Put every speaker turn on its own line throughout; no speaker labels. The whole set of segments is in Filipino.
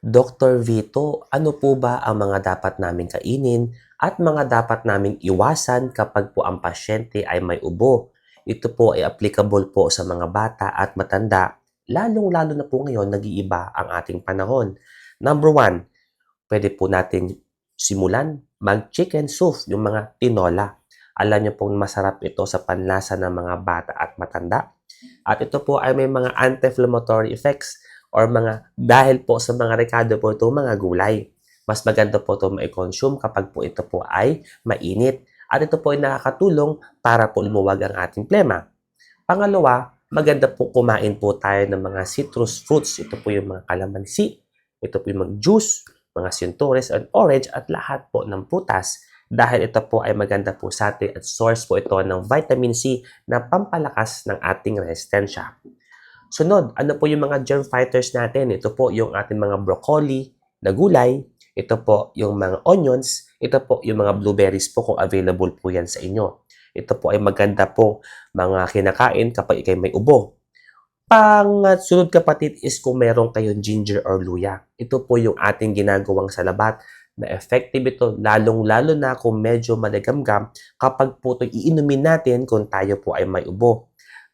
Dr. Vito, ano po ba ang mga dapat namin kainin at mga dapat naming iwasan kapag po ang pasyente ay may ubo? Ito po ay applicable po sa mga bata at matanda, lalong-lalo na po ngayon nag-iiba ang ating panahon. Number one, pwede po natin simulan mag-chicken soup, yung mga tinola. Alam niyo pong masarap ito sa panlasa ng mga bata at matanda. At ito po ay may mga anti-inflammatory effects or mga dahil po sa mga rekado po ito mga gulay. Mas maganda po ito ma-consume kapag po ito po ay mainit. At ito po ay nakakatulong para po lumuwag ang ating plema. Pangalawa, maganda po kumain po tayo ng mga citrus fruits. Ito po yung mga kalamansi, ito po yung mga juice, mga sinturis and orange at lahat po ng prutas dahil ito po ay maganda po sa atin at source po ito ng vitamin C na pampalakas ng ating resistensya. Sunod, ano po yung mga germ fighters natin? Ito po yung ating mga broccoli na gulay, ito po yung mga onions, ito po yung mga blueberries po kung available po yan sa inyo. Ito po ay maganda po mga kinakain kapag ikay may ubo. Pang sunod kapatid is kung meron kayong ginger or luya. Ito po yung ating ginagawang salabat na effective ito lalong-lalo na kung medyo maligamgam kapag po ito iinumin natin kung tayo po ay may ubo.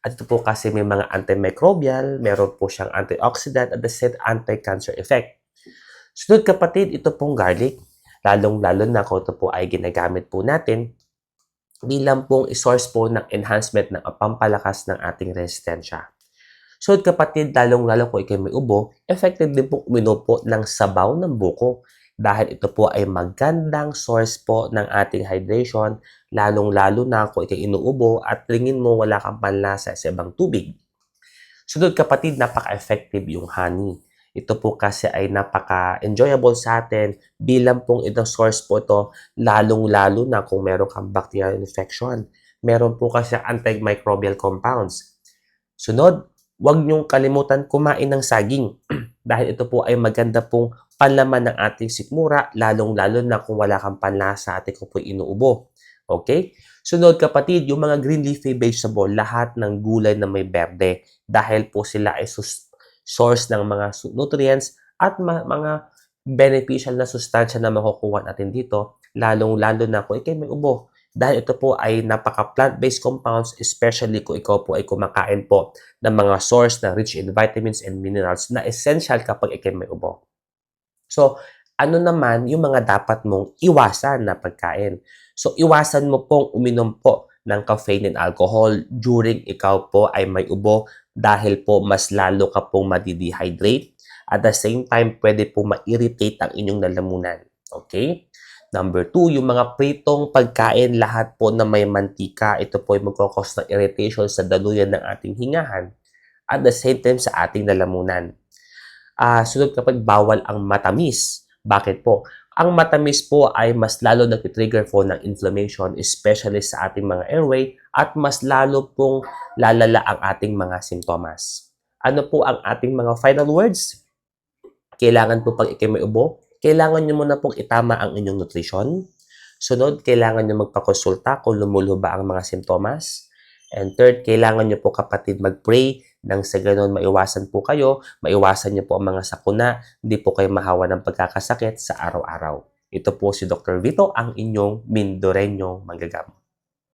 At ito po kasi may mga antimicrobial, meron po siyang antioxidant at the same anti-cancer effect. Sunod kapatid, ito pong garlic. Lalong-lalo na kung ito po ay ginagamit po natin bilang pong source po ng enhancement ng pampalakas ng ating resistensya. Sunod kapatid, lalong-lalo kung ikay may ubo, effective din po uminom po ng sabaw ng buko dahil ito po ay magandang source po ng ating hydration, lalong-lalo na kung ikay inuubo at tingin mo wala kang panlasa sa ibang tubig. Sunod kapatid, napaka-effective yung honey. Ito po kasi ay napaka-enjoyable sa atin bilang pong itong source po ito, lalong-lalo na kung meron kang bacterial infection. Meron po kasi antimicrobial compounds. Sunod, huwag niyong kalimutan kumain ng saging dahil ito po ay maganda pong panlaman ng ating sikmura, lalong-lalo na kung wala kang panlasa at ikaw po inuubo. Okay? Sunod kapatid, yung mga green leafy vegetable, lahat ng gulay na may berde dahil po sila ay source ng mga nutrients at ma- mga beneficial na sustansya na makukuha natin dito, lalong-lalo na kung ikay may ubo. Dahil ito po ay napaka-plant-based compounds, especially kung ikaw po ay kumakain po ng mga source na rich in vitamins and minerals na essential kapag ikay may ubo. So, ano naman yung mga dapat mong iwasan na pagkain? So, iwasan mo pong uminom po ng caffeine and alcohol during ikaw po ay may ubo dahil po mas lalo ka pong madidehydrate. At the same time, pwede po ma-irritate ang inyong lalamunan. Okay? Number two, yung mga pritong pagkain, lahat po na may mantika, ito po ay magkakos ng irritation sa daluyan ng ating hingahan. At the same time, sa ating lalamunan. Ah, sunod kapag bawal ang matamis. Bakit po? Ang matamis po ay mas lalo nag-trigger po ng inflammation, especially sa ating mga airway, at mas lalo pong lalala ang ating mga simptomas. Ano po ang ating mga final words? Kailangan po pag ikay may ubo, kailangan nyo muna pong itama ang inyong nutrition. Sunod, kailangan nyo magpakonsulta kung lumuluho ba ang mga simptomas. And third, kailangan nyo po kapatid mag-pray nang sa ganun maiwasan po kayo, maiwasan nyo po ang mga sakuna, hindi po kayo mahawa ng pagkakasakit sa araw-araw. Ito po si Dr. Vito, ang inyong Mindoreño Manggagamo.